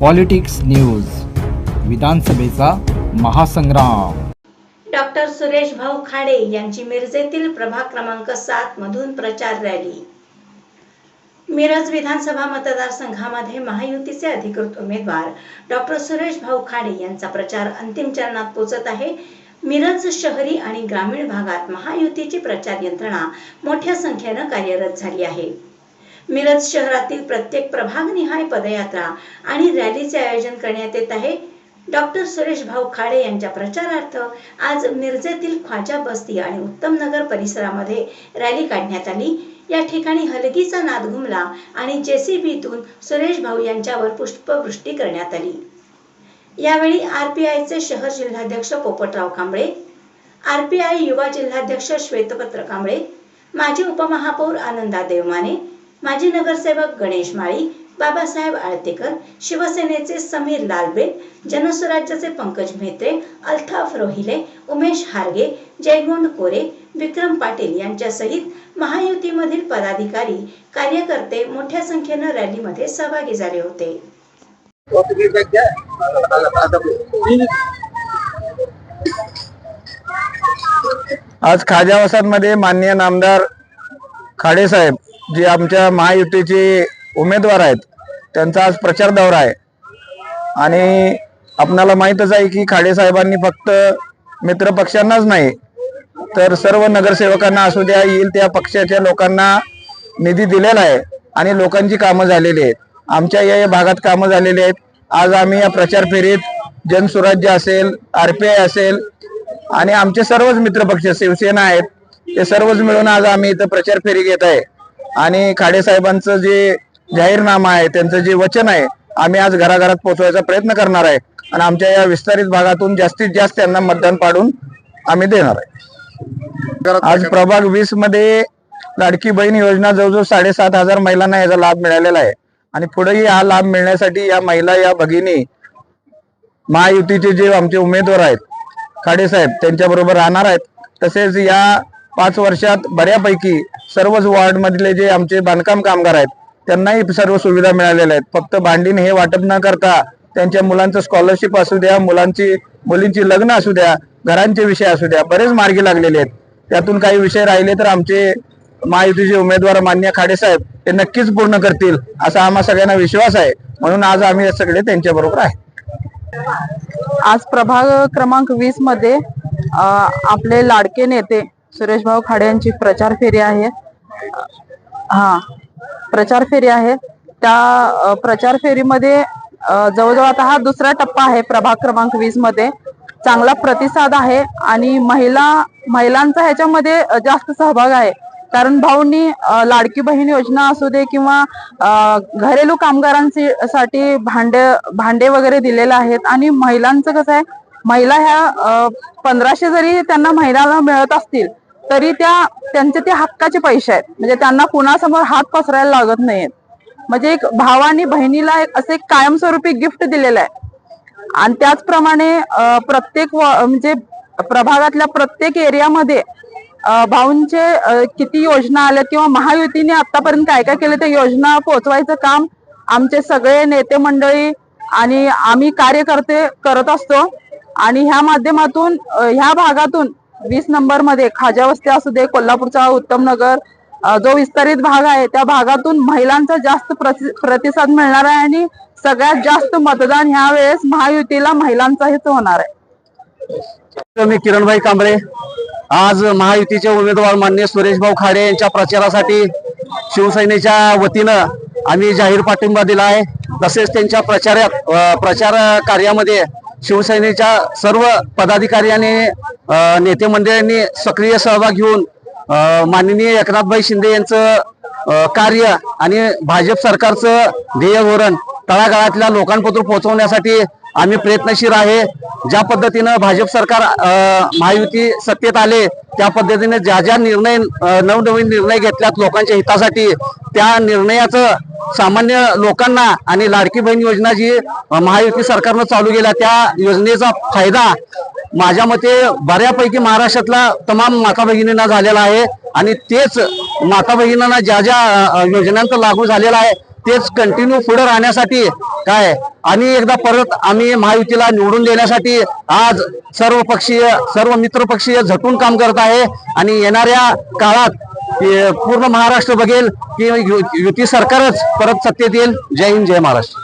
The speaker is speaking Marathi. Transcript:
पॉलिटिक्स न्यूज विधानसभेचा महासंग्राम. डॉक्टर सुरेश भाऊ खाडे यांची मिरजेतील प्रभाग क्रमांक सात मधून प्रचार रॅली. मिरज विधानसभा मतदारसंघामध्ये महायुतीचे अधिकृत उमेदवार डॉक्टर सुरेश भाऊ खाडे यांचा प्रचार अंतिम चरणात पोचत आहे. मिरज शहरी आणि ग्रामीण भागात महायुतीची प्रचार यंत्रणा मोठ्या संख्येनं कार्यरत झाली आहे. मिरज शहरातील प्रत्येक प्रभागनिहाय पदयात्रा आणि रॅलीचे आयोजन करण्यात येत आहे. डॉक्टर सुरेश भाऊ खाडे यांच्या प्रचारार्थ आज मिरजेतील ख्वाजा बस्ती आणि उत्तम नगर परिसरामध्ये रॅली काढण्यात आली. या ठिकाणी हलगीचा नाद घुमला आणि जेसीबीतून सुरेश भाऊ यांच्यावर पुष्पवृष्टी करण्यात आली. यावेळी आरपीआयचे शहर जिल्हाध्यक्ष पोपटराव कांबळे आरपीआय युवा जिल्हाध्यक्ष श्वेतपत्र कांबळे माजी उपमहापौर आनंदा देवमाने माजी नगरसेवक गणेश माळी बाबासाहेब आळतेकर शिवसेनेचे समीर लालबे जनस्वराज्याचे पंकज म्हेत्रे अल्ताफ रोहिले उमेश हारगे जयगोंड कोरे विक्रम पाटील यांच्यासहित महायुतीमधील पदाधिकारी कार्यकर्ते मोठ्या संख्येनं रॅलीमध्ये सहभागी झाले होते. आज खाजा वसाहतमध्ये माननीय नामदार खाडे साहेब जे आमच्या महायुतीचे उमेदवार आहेत त्यांचा आज प्रचार दौरा आहे. आणि आपणाला माहीतच आहे की खाडे साहेबांनी फक्त मित्र पक्षांनाच नाही तर सर्व नगरसेवकांना असू द्या येईल त्या पक्षाच्या लोकांना निधी दिलेला आहे आणि लोकांची कामं झालेली आहेत. आमच्या या या भागात कामं झालेली आहेत. आज आम्ही या प्रचार फेरीत जनसुराज्य असेल आरपीआय असेल आणि आमचे सर्वच मित्रपक्ष शिवसेना आहेत ते सर्वच मिळून आज आम्ही इथं प्रचार फेरी घेत आहे. आणि खाडे साहेबांचं जे जाहीरनामा आहे त्यांचं जे वचन आहे आम्ही आज घराघरात पोहोचवायचा प्रयत्न करणार आहे. आणि आमच्या या विस्तारित भागातून जास्तीत जास्त त्यांना मतदान पाडून आम्ही देणार आहे. आज प्रभाग वीसमध्ये लाडकी बहीण योजना जवळजवळ साडेसात हजार महिलांना याचा लाभ मिळालेला आहे. आणि पुढेही हा लाभ मिळण्यासाठी या महिला या भगिनी महायुतीचे जे आमचे उमेदवार आहेत खाडे साहेब त्यांच्या बरोबर राहणार आहेत. तसेच या पाच वर्षात बऱ्यापैकी सर्वच वॉर्डमधले जे आमचे बांधकाम कामगार आहेत त्यांनाही सर्व सुविधा मिळालेल्या आहेत. फक्त भांडीन हे वाटप न करता त्यांच्या मुलांचं स्कॉलरशिप असू द्या मुलांची मुलींची लग्न असू द्या घरांचे विषय असू द्या बरेच मार्गी लागलेले आहेत. त्यातून काही विषय राहिले तर आमचे महायुतीचे उमेदवार मान्य खाडे साहेब ते नक्कीच पूर्ण करतील असा आम्हा सगळ्यांना विश्वास आहे. म्हणून आज आम्ही सगळे त्यांच्या बरोबर आहे. आज प्रभाग क्रमांक वीसमध्ये आपले लाडके नेते सुरेश भाऊ खाडे यांची प्रचार फेरी आहे. हा प्रचार फेरी आहे. त्या प्रचार फेरीमध्ये जवळजवळ आता हा दुसरा टप्पा आहे प्रभाग क्रमांक वीसमध्ये. चांगला प्रतिसाद आहे आणि महिला महिलांचा ह्याच्यामध्ये जास्त सहभाग आहे. कारण भाऊंनी लाडकी बहीण योजना असू दे किंवा घरेलू कामगारांसाठी भांडे भांडे वगैरे दिलेले आहेत. आणि महिलांचं कसं आहे महिला ह्या पंधराशे जरी त्यांना महिलांना मिळत असतील तरी त्या त्यांचे ते हक्काचे पैसे आहेत. म्हणजे त्यांना कुणासमोर हात पसरायला लागत नाहीत म्हणजे एक भावानी बहिणीला एक असे एक कायमस्वरूपी गिफ्ट दिलेलं आहे. आणि त्याचप्रमाणे प्रत्येक व- म्हणजे प्रभागातल्या प्रत्येक एरियामध्ये भाऊंचे किती योजना आल्या किंवा महायुतीने आतापर्यंत काय काय केलं ते योजना पोहोचवायचं काम आमचे सगळे नेते मंडळी आणि आम्ही कार्यकर्ते करत असतो. आणि ह्या माध्यमातून ह्या भागातून वीस नंबरमध्ये खाजा वस्ती असू दे कोल्हापूरचा उत्तम नगर जो विस्तारित भाग आहे त्या भागातून महिलांचा जास्त प्रतिसाद मिळणार आहे आणि सगळ्यात जास्त मतदान ह्या वेळेस महायुतीला महिलांचाच होणार आहे. मी किरणभाई कांबळे. आज महायुतीचे उमेदवार मान्य सुरेश भाऊ खाडे यांच्या प्रचारासाठी शिवसेनेच्या वतीनं आम्ही जाहीर पाठिंबा दिला आहे. तसेच त्यांच्या प्रचारात प्रचार कार्यामध्ये शिवसेनेच्या सर्व पदाधिकारी आणि नेते मंडळांनी सक्रिय सहभाग घेऊन माननीय एकनाथभाई शिंदे यांचं कार्य आणि भाजप सरकारचं ध्येय धोरण तळागाळातल्या लोकांपर्यंत पोहोचवण्यासाठी आम्ही प्रयत्नशील आहे. ज्या पद्धतीनं भाजप सरकार महायुती सत्तेत आले त्या पद्धतीने ज्या ज्या निर्णय नवनवीन निर्णय घेतल्यात लोकांच्या हितासाठी त्या निर्णयाचं सामान्य लोकांना आणि लाडकी बहीण योजना जी महायुती सरकारनं चालू केल्या त्या योजनेचा फायदा माझ्या मते बऱ्यापैकी महाराष्ट्रातला तमाम माता भगिनींना झालेला आहे. आणि तेच माता भगिनींना ज्या ज्या अ, योजनांचा लागू झालेला आहे तेच कंटिन्यू पुढे राहण्यासाठी काय? आणि एकदा परत आम्ही महायुतीला निवडून देण्यासाठी आज सर्व पक्षीय सर्व मित्रपक्षीय झटून काम करत आहे. आणि येणाऱ्या काळात पूर्ण महाराष्ट्र बघेल की युती सरकारच परत सत्तेत येईल. जय हिंद जय महाराष्ट्र.